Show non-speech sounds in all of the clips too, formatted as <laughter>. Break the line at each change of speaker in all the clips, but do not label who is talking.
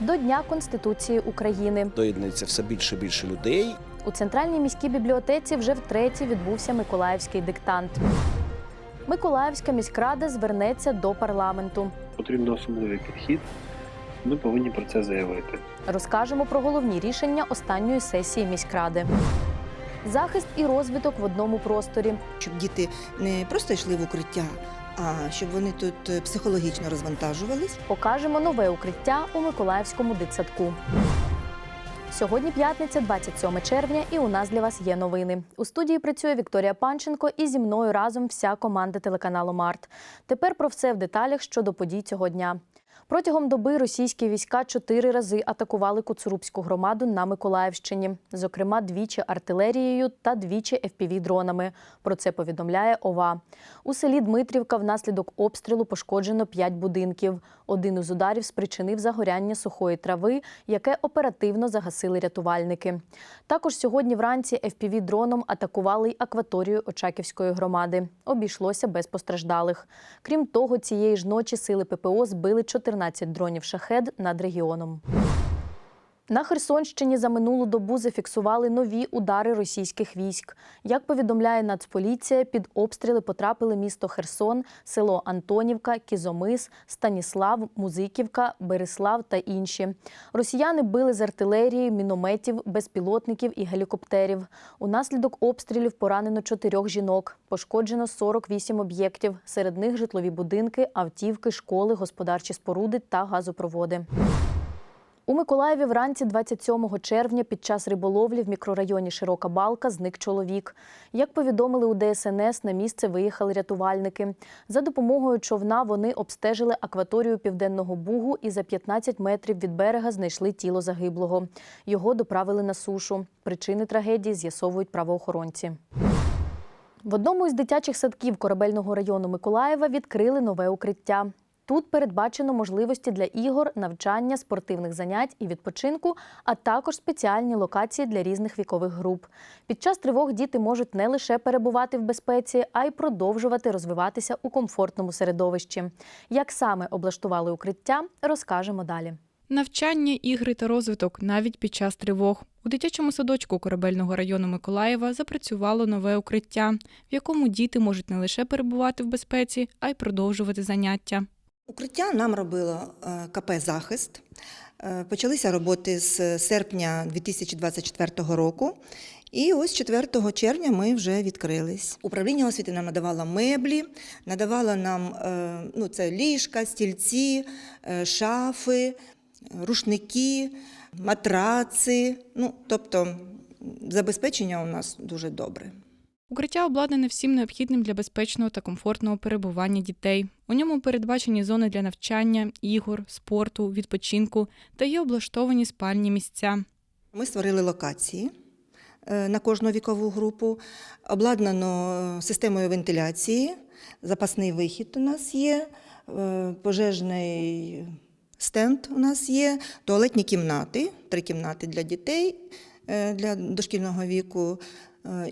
до Дня Конституції України.
Доєднується все більше і більше людей.
У центральній міській бібліотеці вже втретє відбувся Миколаївський диктант. Миколаївська міськрада звернеться до парламенту.
потрібен особливий підхід. Ми повинні про це заявити.
Розкажемо про головні рішення останньої сесії міськради. Захист і розвиток в одному просторі.
щоб діти не просто йшли в укриття, а щоб вони тут е, психологічно розвантажувались.
Покажемо нове укриття у Миколаївському дитсадку. Сьогодні п'ятниця, 27 червня, і у нас для вас є новини. У студії працює Вікторія Панченко і зі мною разом вся команда телеканалу Март. Тепер про все в деталях щодо подій цього дня. Протягом доби російські війська чотири рази атакували Куцурубську громаду на Миколаївщині, зокрема двічі артилерією та двічі FPV-дронами. Про це повідомляє ОВА. У селі Дмитрівка внаслідок обстрілу пошкоджено п'ять будинків. Один із ударів спричинив загоряння сухої трави, яке оперативно загасили рятувальники. Також сьогодні вранці FPV-дроном атакували й акваторію Очаківської громади. Обійшлося без постраждалих. Крім того, цієї ж ночі сили ППО збили 14 дронів шахед над регіоном. На Херсонщині за минулу добу зафіксували нові удари російських військ. Як повідомляє Нацполіція, під обстріли потрапили місто Херсон, село Антонівка, Кізомис, Станіслав, Музиківка, Береслав та інші. Росіяни били з артилерії, мінометів, безпілотників і гелікоптерів. Унаслідок обстрілів поранено чотирьох жінок. Пошкоджено 48 об'єктів. Серед них житлові будинки, автівки, школи, господарчі споруди та газопроводи. У Миколаєві вранці 27 червня під час риболовлі в мікрорайоні Широка Балка зник чоловік. Як повідомили у ДСНС, на місце виїхали рятувальники. За допомогою човна вони обстежили акваторію Південного Бугу і за 15 метрів від берега знайшли тіло загиблого. Його доправили на сушу. Причини трагедії з'ясовують правоохоронці. В одному із дитячих садків корабельного району Миколаєва відкрили нове укриття. Тут передбачено можливості для ігор, навчання, спортивних занять і відпочинку, а також спеціальні локації для різних вікових груп. Під час тривог діти можуть не лише перебувати в безпеці, а й продовжувати розвиватися у комфортному середовищі. Як саме облаштували укриття, розкажемо далі.
Навчання, ігри та розвиток навіть під час тривог. У дитячому садочку корабельного району Миколаєва запрацювало нове укриття, в якому діти можуть не лише перебувати в безпеці, а й продовжувати заняття.
Укриття нам робило е, КП Захист. Е, Почалися роботи з серпня 2024 року. І ось 4 червня ми вже відкрились. Управління освіти нам надавало меблі, надавало нам е, ну, це ліжка, стільці, шафи, рушники, матраци. Ну, тобто забезпечення у нас дуже добре.
Укриття обладнане всім необхідним для безпечного та комфортного перебування дітей. У ньому передбачені зони для навчання, ігор, спорту, відпочинку та є облаштовані спальні місця.
Ми створили локації е, на кожну вікову групу, обладнано е, системою вентиляції, запасний вихід у нас є, е, пожежний стенд у нас є, туалетні кімнати, три кімнати для дітей для дошкільного віку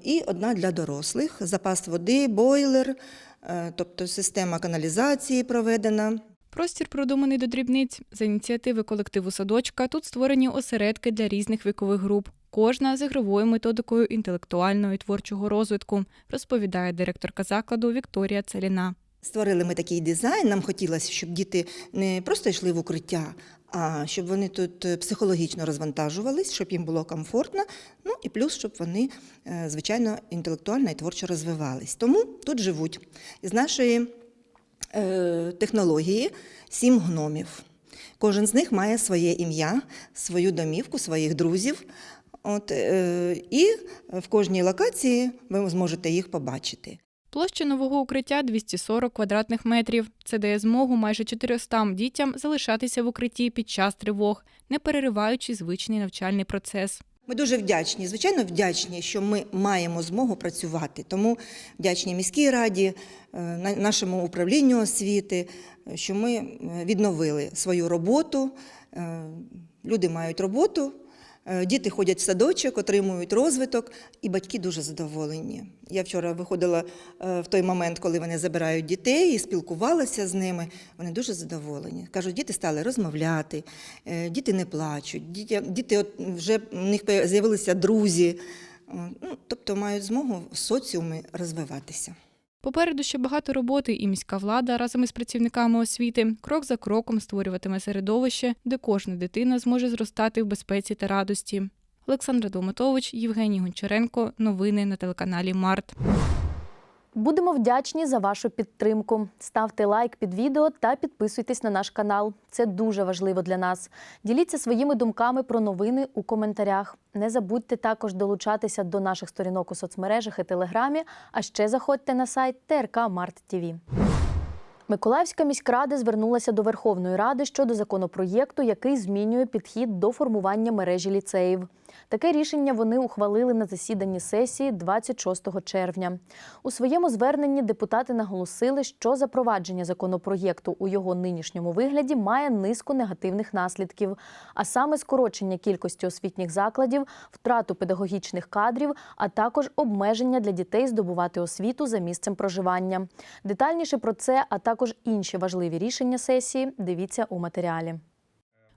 і одна для дорослих, запас води, бойлер, е, тобто система каналізації проведена.
Простір продуманий до дрібниць. За ініціативи колективу садочка тут створені осередки для різних вікових груп. Кожна з ігровою методикою інтелектуального і творчого розвитку, розповідає директорка закладу Вікторія Целіна.
Створили ми такий дизайн. Нам хотілося, щоб діти не просто йшли в укриття, а щоб вони тут е, психологічно розвантажувались, щоб їм було комфортно. Ну і плюс, щоб вони, е, звичайно, інтелектуально і творчо розвивались. Тому тут живуть. Із нашої е, технології сім гномів. Кожен з них має своє ім'я, свою домівку, своїх друзів. От, е, і в кожній локації ви зможете їх побачити.
Площа нового укриття 240 квадратних метрів. Це дає змогу майже 400 дітям залишатися в укритті під час тривог, не перериваючи звичний навчальний процес.
Ми дуже вдячні, звичайно, вдячні, що ми маємо змогу працювати. Тому вдячні міській раді, е, на- нашому управлінню освіти, е, що ми е, відновили свою роботу. Люди мають роботу, Діти ходять в садочок, отримують розвиток, і батьки дуже задоволені. Я вчора виходила е, в той момент, коли вони забирають дітей, і спілкувалася з ними. Вони дуже задоволені. Кажуть, діти стали розмовляти, е, діти не плачуть, діти, діти вже в них з'явилися друзі. Е, Ну, тобто мають змогу в соціумі розвиватися.
Попереду ще багато роботи, і міська влада разом із працівниками освіти крок за кроком створюватиме середовище, де кожна дитина зможе зростати в безпеці та радості. Олександра Долматович, Євгеній Гончаренко. Новини на телеканалі Март.
Будемо вдячні за вашу підтримку. Ставте лайк під відео та підписуйтесь на наш канал. Це дуже важливо для нас. Діліться своїми думками про новини у коментарях. Не забудьте також долучатися до наших сторінок у соцмережах і телеграмі. А ще заходьте на сайт ТРК Март ТІВІ. Миколаївська міськрада звернулася до Верховної Ради щодо законопроєкту, який змінює підхід до формування мережі ліцеїв. Таке рішення вони ухвалили на засіданні сесії 26 червня. У своєму зверненні депутати наголосили, що запровадження законопроєкту у його нинішньому вигляді має низку негативних наслідків, а саме скорочення кількості освітніх закладів, втрату педагогічних кадрів, а також обмеження для дітей здобувати освіту за місцем проживання. Детальніше про це, а також інші важливі рішення сесії, дивіться у матеріалі.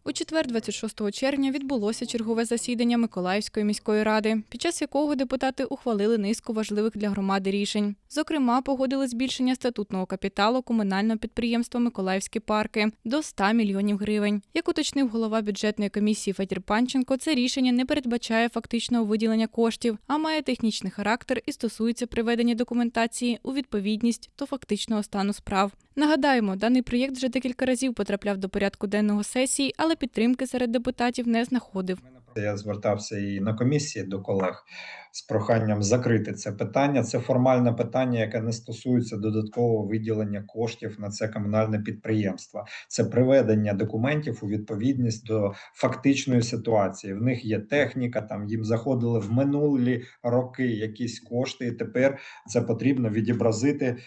У четвер, 26 червня, відбулося чергове засідання Миколаївської міської ради, під час якого депутати ухвалили низку важливих для громади рішень. Зокрема, погодили збільшення статутного капіталу комунального підприємства Миколаївські парки до 100 мільйонів гривень. Як уточнив голова бюджетної комісії Федір Панченко, це рішення не передбачає фактичного виділення коштів, а має технічний характер і стосується приведення документації у відповідність до фактичного стану справ. Нагадаємо, даний проєкт вже декілька разів потрапляв до порядку денного сесії, але підтримки серед депутатів не знаходив.
Я звертався і на комісії до колег з проханням закрити це питання. Це формальне питання, яке не стосується додаткового виділення коштів на це комунальне підприємство. Це приведення документів у відповідність до фактичної ситуації. В них є техніка, там їм заходили в минулі роки якісь кошти, і тепер це потрібно відобразити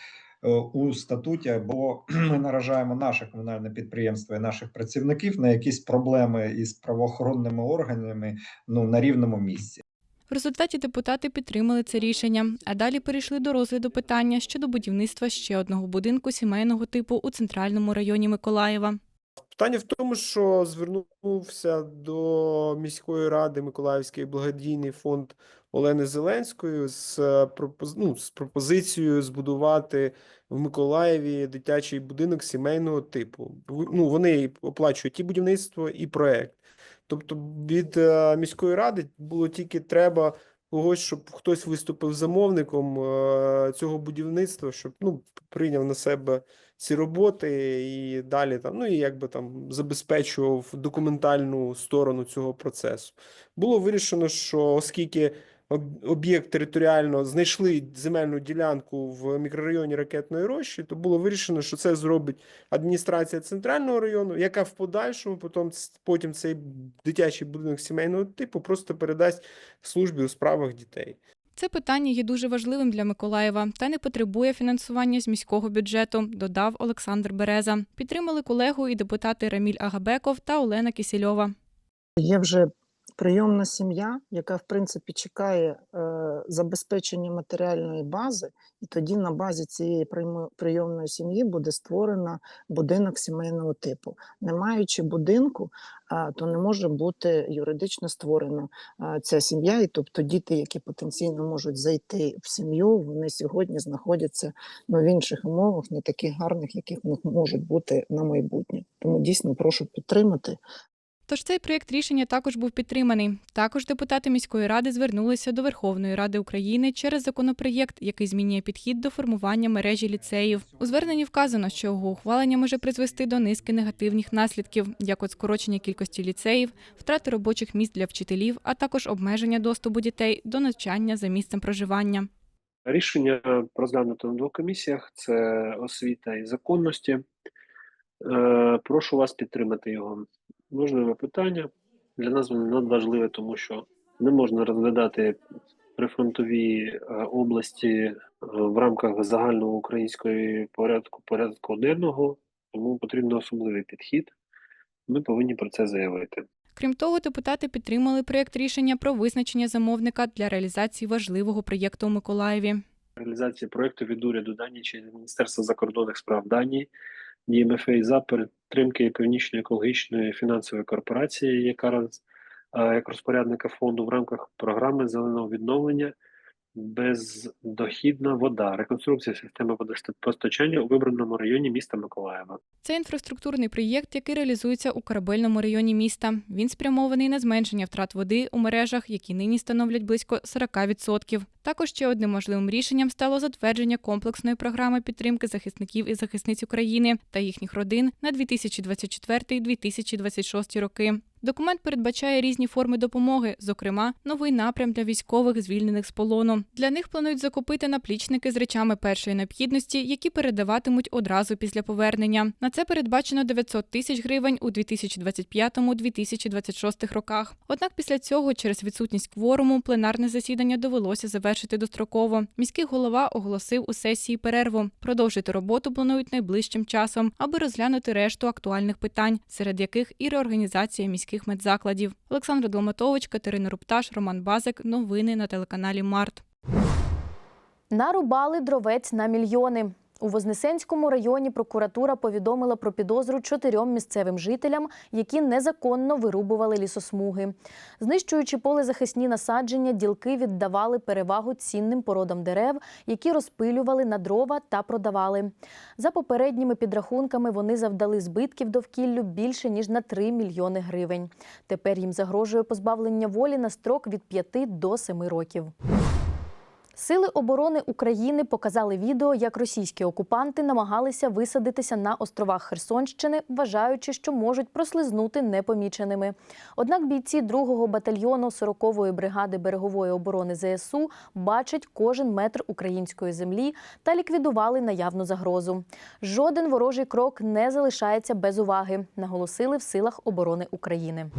у статуті, бо <clears throat> ми наражаємо наше комунальне підприємство і наших працівників на якісь проблеми із правоохоронними органами ну на рівному місці.
В результаті депутати підтримали це рішення, а далі перейшли до розгляду питання щодо будівництва ще одного будинку сімейного типу у центральному районі Миколаєва.
Питання в тому, що звернувся до міської ради Миколаївський благодійний фонд Олени Зеленської з, е, ну, з пропозицією збудувати в Миколаєві дитячий будинок сімейного типу. Ну, вони оплачують і будівництво, і проект. Тобто від е, міської ради було тільки треба когось, щоб хтось виступив замовником е, цього будівництва, щоб ну, прийняв на себе ці роботи і далі там, ну і якби там забезпечував документальну сторону цього процесу. Було вирішено, що оскільки об'єкт територіально знайшли земельну ділянку в мікрорайоні Ракетної Рощі, то було вирішено, що це зробить адміністрація центрального району, яка в подальшому потім, потім цей дитячий будинок сімейного типу просто передасть службі у справах дітей.
Це питання є дуже важливим для Миколаєва та не потребує фінансування з міського бюджету, додав Олександр Береза. Підтримали колегу і депутати Раміль Агабеков та Олена Кісільова.
Є вже прийомна сім'я, яка в принципі чекає е, забезпечення матеріальної бази, і тоді на базі цієї прийомної сім'ї буде створено будинок сімейного типу. Не маючи будинку, а, то не може бути юридично створена а, ця сім'я, і тобто діти, які потенційно можуть зайти в сім'ю, вони сьогодні знаходяться ну, в інших умовах, не таких гарних, яких можуть бути на майбутнє. Тому дійсно прошу підтримати.
Тож цей проєкт рішення також був підтриманий. Також депутати міської ради звернулися до Верховної Ради України через законопроєкт, який змінює підхід до формування мережі ліцеїв. У зверненні вказано, що його ухвалення може призвести до низки негативних наслідків, як от скорочення кількості ліцеїв, втрати робочих місць для вчителів, а також обмеження доступу дітей до навчання за місцем проживання.
Рішення розглянуто на двох комісіях: це освіта і законності. Е, Прошу вас підтримати його. Важливе питання. Для нас воно надважливе, тому що не можна розглядати прифронтові е, області е, в рамках загального української порядку порядку денного, тому потрібен особливий підхід. Ми повинні про це заявити.
Крім того, депутати підтримали проєкт рішення про визначення замовника для реалізації важливого проєкту у Миколаєві.
реалізації проекту від уряду Данії чи Міністерства закордонних справ Данії ДМФА за підтримки Північної екологічної фінансової корпорації, яка е, як розпорядника фонду в рамках програми зеленого відновлення бездохідна вода, реконструкція системи водопостачання у вибраному районі міста Миколаєва.
Це інфраструктурний проєкт, який реалізується у корабельному районі міста. Він спрямований на зменшення втрат води у мережах, які нині становлять близько 40%. Також ще одним важливим рішенням стало затвердження комплексної програми підтримки захисників і захисниць України та їхніх родин на 2024-2026 роки. Документ передбачає різні форми допомоги, зокрема, новий напрям для військових, звільнених з полону. Для них планують закупити наплічники з речами першої необхідності, які передаватимуть одразу після повернення. На це передбачено 900 тисяч гривень у 2025-2026 роках. Однак після цього, через відсутність кворуму, пленарне засідання довелося завершити достроково. Міський голова оголосив у сесії перерву. Продовжити роботу планують найближчим часом, аби розглянути решту актуальних питань, серед яких і реорганізація міських медзакладів. Олександр Долматович, Катерина Рупташ, Роман Базик. Новини на телеканалі Март.
Нарубали дровець на мільйони. У Вознесенському районі прокуратура повідомила про підозру чотирьом місцевим жителям, які незаконно вирубували лісосмуги. Знищуючи полезахисні насадження, ділки віддавали перевагу цінним породам дерев, які розпилювали на дрова та продавали. За попередніми підрахунками вони завдали збитків довкіллю більше ніж на 3 мільйони гривень. Тепер їм загрожує позбавлення волі на строк від 5 до 7 років. Сили оборони України показали відео, як російські окупанти намагалися висадитися на островах Херсонщини, вважаючи, що можуть прослизнути непоміченими. Однак бійці 2-го батальйону 40-ї бригади берегової оборони ЗСУ бачать кожен метр української землі та ліквідували наявну загрозу. Жоден ворожий крок не залишається без уваги, наголосили в силах оборони України.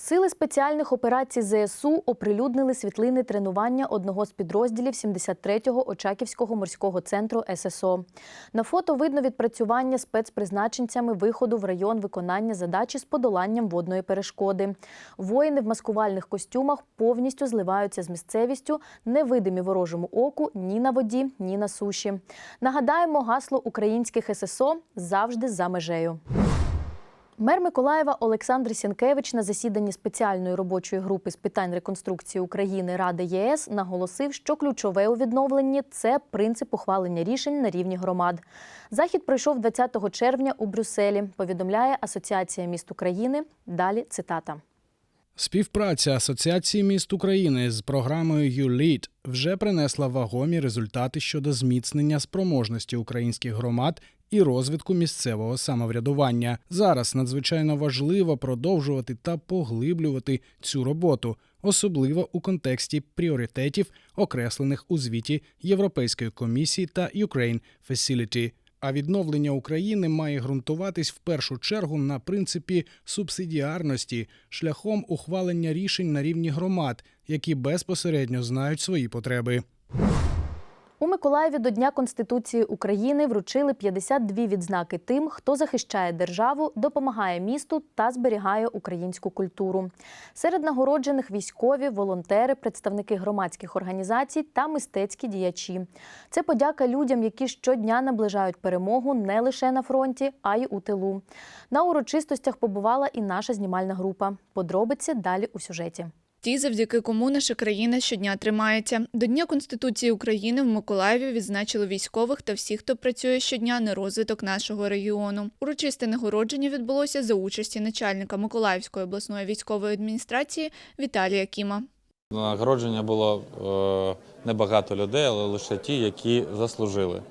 Сили спеціальних операцій ЗСУ оприлюднили світлини тренування одного з підрозділів 73-го Очаківського морського центру ССО. На фото видно відпрацювання спецпризначенцями виходу в район виконання задачі з подоланням водної перешкоди. Воїни в маскувальних костюмах повністю зливаються з місцевістю, невидимі ворожому оку ні на воді, ні на суші. Нагадаємо, гасло українських ССО завжди за межею. Мер Миколаєва Олександр Сінкевич на засіданні спеціальної робочої групи з питань реконструкції України Ради ЄС наголосив, що ключове у відновленні це принцип ухвалення рішень на рівні громад. Захід пройшов 20 червня у Брюсселі. Повідомляє Асоціація міст України. Далі цитата.
Співпраця Асоціації міст України з програмою ULEAD вже принесла вагомі результати щодо зміцнення спроможності українських громад і розвитку місцевого самоврядування. Зараз надзвичайно важливо продовжувати та поглиблювати цю роботу, особливо у контексті пріоритетів, окреслених у звіті Європейської комісії та Ukraine Facility. А відновлення України має ґрунтуватись в першу чергу на принципі субсидіарності шляхом ухвалення рішень на рівні громад, які безпосередньо знають свої потреби.
У Миколаєві до Дня Конституції України вручили 52 відзнаки тим, хто захищає державу, допомагає місту та зберігає українську культуру. Серед нагороджених військові, волонтери, представники громадських організацій та мистецькі діячі. Це подяка людям, які щодня наближають перемогу не лише на фронті, а й у тилу. На урочистостях побувала і наша знімальна група. Подробиці далі у сюжеті.
Ті, завдяки кому наша країна щодня тримається. До Дня Конституції України в Миколаєві відзначили військових та всіх, хто працює щодня на розвиток нашого регіону. Урочисте нагородження відбулося за участі начальника Миколаївської обласної військової адміністрації Віталія Кіма.
Нагородження було е, небагато людей, але лише ті, які заслужили.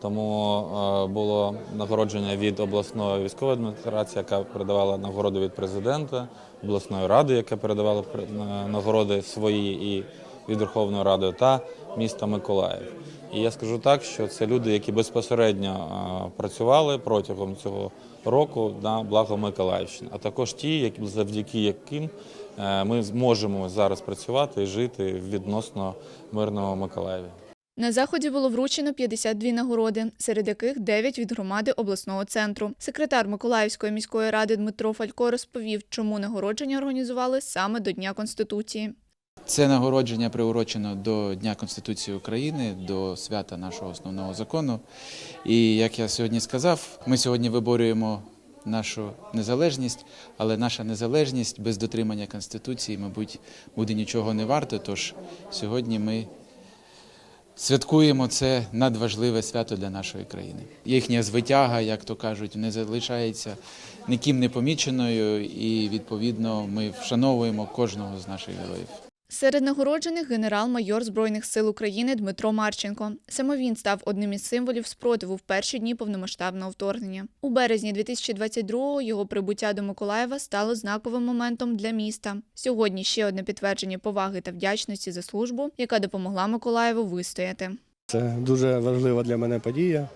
Тому е, було нагородження від обласної військової адміністрації, яка передавала нагороди від президента, обласної ради, яка передавала при- нагороди свої і від Верховної Ради, та міста Миколаїв. І я скажу так, що це люди, які безпосередньо працювали протягом цього року на благо Миколаївщини, а також ті, завдяки яким е, ми зможемо зараз працювати і жити відносно мирному Миколаєві.
На заході було вручено 52 нагороди, серед яких 9 від громади обласного центру. Секретар Миколаївської міської ради Дмитро Фалько розповів, чому нагородження організували саме до Дня Конституції.
Це нагородження приурочено до Дня Конституції України, до свята нашого основного закону. І як я сьогодні сказав, ми сьогодні виборюємо нашу незалежність, але наша незалежність без дотримання Конституції, мабуть, буде нічого не варто. Тож сьогодні ми святкуємо це надважливе свято для нашої країни. Їхня звитяга, як то кажуть, не залишається ніким не поміченою, і відповідно ми вшановуємо кожного з наших героїв.
Серед нагороджених генерал-майор Збройних сил України Дмитро Марченко. Саме він став одним із символів спротиву в перші дні повномасштабного вторгнення. У березні 2022-го його прибуття до Миколаєва стало знаковим моментом для міста. Сьогодні ще одне підтвердження поваги та вдячності за службу, яка допомогла Миколаєву вистояти.
Це дуже важлива для мене подія.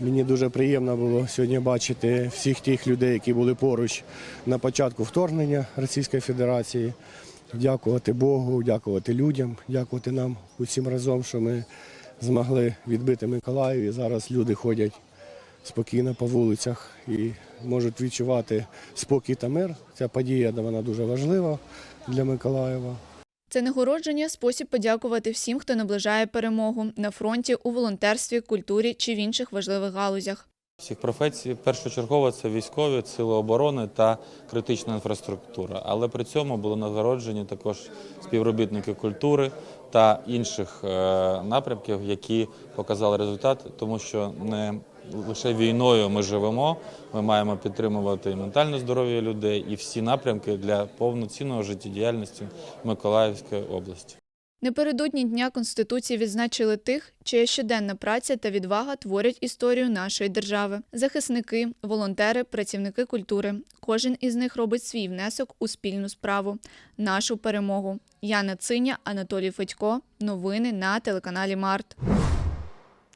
Мені дуже приємно було сьогодні бачити всіх тих людей, які були поруч на початку вторгнення Російської Федерації. Дякувати Богу, дякувати людям, дякувати нам усім разом, що ми змогли відбити Миколаїв. І зараз люди ходять спокійно по вулицях і можуть відчувати спокій та мир. Ця подія вона дуже важлива для Миколаєва.
Це нагородження спосіб подякувати всім, хто наближає перемогу на фронті, у волонтерстві, культурі чи в інших важливих галузях.
Всіх професій першочергово це військові, сили оборони та критична інфраструктура. Але при цьому були нагороджені також співробітники культури та інших е, напрямків, які показали результат, тому що не лише війною ми живемо. Ми маємо підтримувати і ментальне здоров'я людей, і всі напрямки для повноцінного життєдіяльності Миколаївської області.
Напередодні Дня Конституції відзначили тих, чия щоденна праця та відвага творять історію нашої держави. Захисники, волонтери, працівники культури. Кожен із них робить свій внесок у спільну справу нашу перемогу. Яна Циня, Анатолій Федько. Новини на телеканалі Март.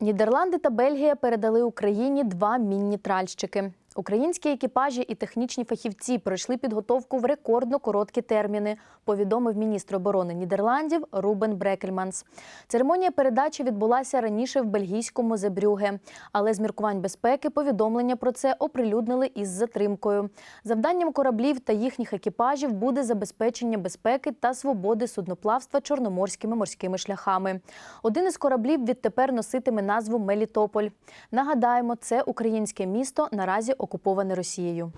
Нідерланди та Бельгія передали Україні два мінні тральщики. Українські екіпажі і технічні фахівці пройшли підготовку в рекордно короткі терміни, повідомив міністр оборони Нідерландів Рубен Брекельманс. Церемонія передачі відбулася раніше в бельгійському Зебрюге, але з міркувань безпеки повідомлення про це оприлюднили із затримкою. Завданням кораблів та їхніх екіпажів буде забезпечення безпеки та свободи судноплавства чорноморськими морськими шляхами. Один із кораблів відтепер носитиме назву Мелітополь. Нагадаємо, це українське місто наразі окуповане Росією.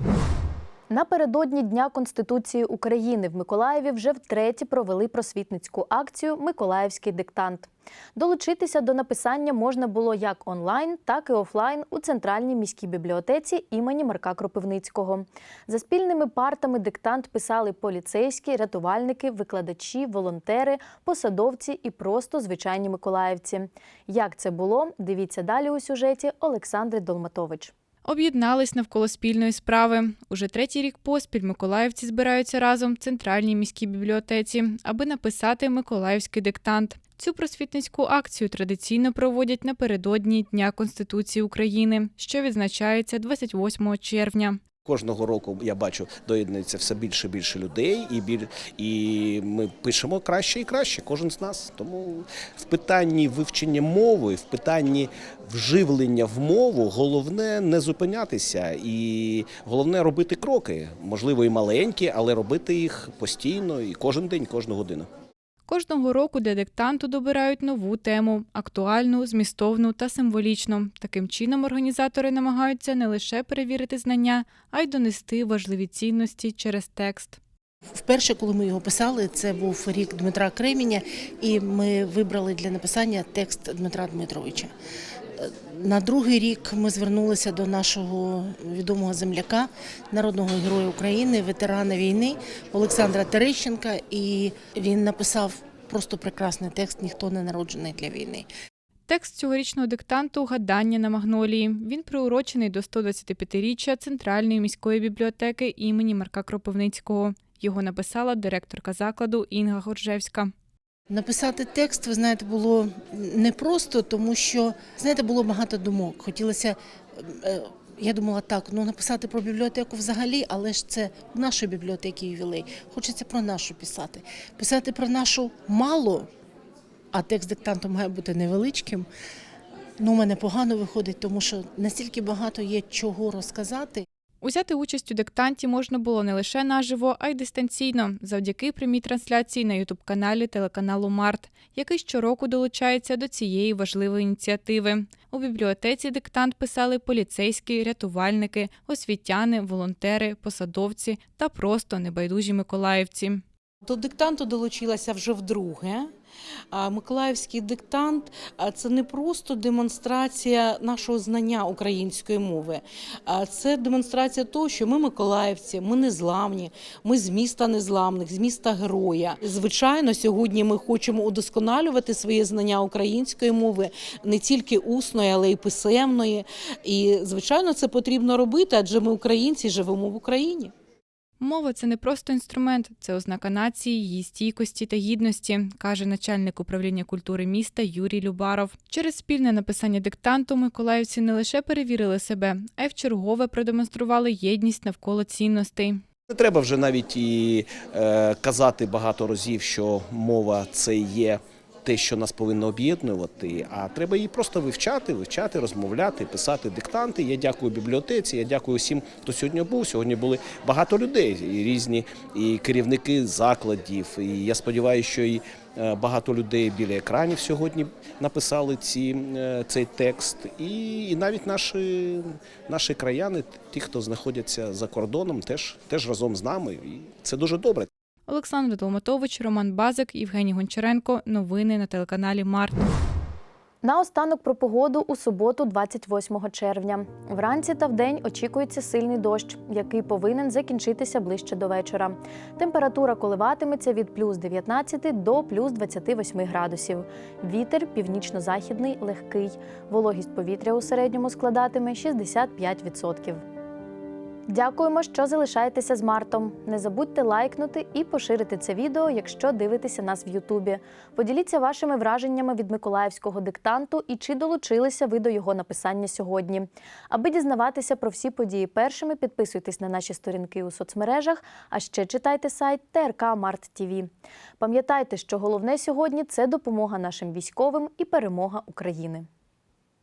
Напередодні Дня Конституції України в Миколаєві вже втретє провели просвітницьку акцію Миколаївський диктант. Долучитися до написання можна було як онлайн, так і офлайн у центральній міській бібліотеці імені Марка Кропивницького. За спільними партами диктант писали поліцейські, рятувальники, викладачі, волонтери, посадовці і просто звичайні миколаївці. Як це було? Дивіться далі у сюжеті Олександри Долматович.
Об'єднались навколо спільної справи. Уже третій рік поспіль миколаївці збираються разом в центральній міській бібліотеці, аби написати миколаївський диктант. Цю просвітницьку акцію традиційно проводять напередодні Дня Конституції України, що відзначається 28 червня.
Кожного року я бачу, доєднується все більше і більше людей, і біль, і ми пишемо краще і краще, кожен з нас. Тому в питанні вивчення мови, в питанні вживлення в мову, головне не зупинятися, і головне робити кроки, можливо, і маленькі, але робити їх постійно і кожен день, кожну годину.
Кожного року для диктанту добирають нову тему актуальну, змістовну та символічну. Таким чином організатори намагаються не лише перевірити знання, а й донести важливі цінності через текст.
Вперше, коли ми його писали, це був рік Дмитра Кременя, і ми вибрали для написання текст Дмитра Дмитровича. На другий рік ми звернулися до нашого відомого земляка, народного героя України, ветерана війни Олександра Терещенка, і він написав просто прекрасний текст Ніхто не народжений для війни.
Текст цьогорічного диктанту Гадання на магнолії. Він приурочений до 125-річчя Центральної міської бібліотеки імені Марка Кропивницького. Його написала директорка закладу Інга Горжевська.
Написати текст, ви знаєте, було непросто, тому що знаєте, було багато думок. Хотілося, е, я думала так, ну написати про бібліотеку взагалі, але ж це в нашої бібліотеки ювілей. Хочеться про нашу писати. Писати про нашу мало, а текст диктанту має бути невеличким. Ну, у мене погано виходить, тому що настільки багато є чого розказати.
Узяти участь у диктанті можна було не лише наживо, а й дистанційно, завдяки прямій трансляції на ютуб-каналі телеканалу Март, який щороку долучається до цієї важливої ініціативи. У бібліотеці диктант писали поліцейські, рятувальники, освітяни, волонтери, посадовці та просто небайдужі миколаївці.
До диктанту долучилася вже вдруге. Миколаївський диктант це не просто демонстрація нашого знання української мови, а це демонстрація того, що ми миколаївці, ми незламні, ми з міста незламних, з міста героя. Звичайно, сьогодні ми хочемо удосконалювати своє знання української мови не тільки усної, але й писемної. І звичайно, це потрібно робити, адже ми українці живемо в Україні.
Мова це не просто інструмент, це ознака нації, її стійкості та гідності, каже начальник управління культури міста Юрій Любаров. Через спільне написання диктанту миколаївці не лише перевірили себе, а й вчергове продемонстрували єдність навколо цінностей.
Не треба вже навіть і е, казати багато разів, що мова це є те, що нас повинно об'єднувати, а треба її просто вивчати, вивчати, розмовляти, писати диктанти. Я дякую бібліотеці, я дякую всім, хто сьогодні був. Сьогодні були багато людей, і різні і керівники закладів. І я сподіваюся, що і е, багато людей біля екранів сьогодні написали ці, е, цей текст. І, і навіть наші, наші краяни, ті, хто знаходяться за кордоном, теж, теж разом з нами. І це дуже добре.
Олександр Долматович, Роман Базик, Євгеній Гончаренко. Новини на телеканалі Март.
Наостанок про погоду у суботу, 28 червня. Вранці та вдень очікується сильний дощ, який повинен закінчитися ближче до вечора. Температура коливатиметься від плюс 19 до плюс 28 градусів. Вітер північно-західний легкий. Вологість повітря у середньому складатиме 65%. Дякуємо, що залишаєтеся з Мартом. Не забудьте лайкнути і поширити це відео, якщо дивитеся нас в Ютубі. Поділіться вашими враженнями від миколаївського диктанту і чи долучилися ви до його написання сьогодні. Аби дізнаватися про всі події першими, підписуйтесь на наші сторінки у соцмережах, а ще читайте сайт ТРК Март ТВ. Пам'ятайте, що головне сьогодні це допомога нашим військовим і перемога України.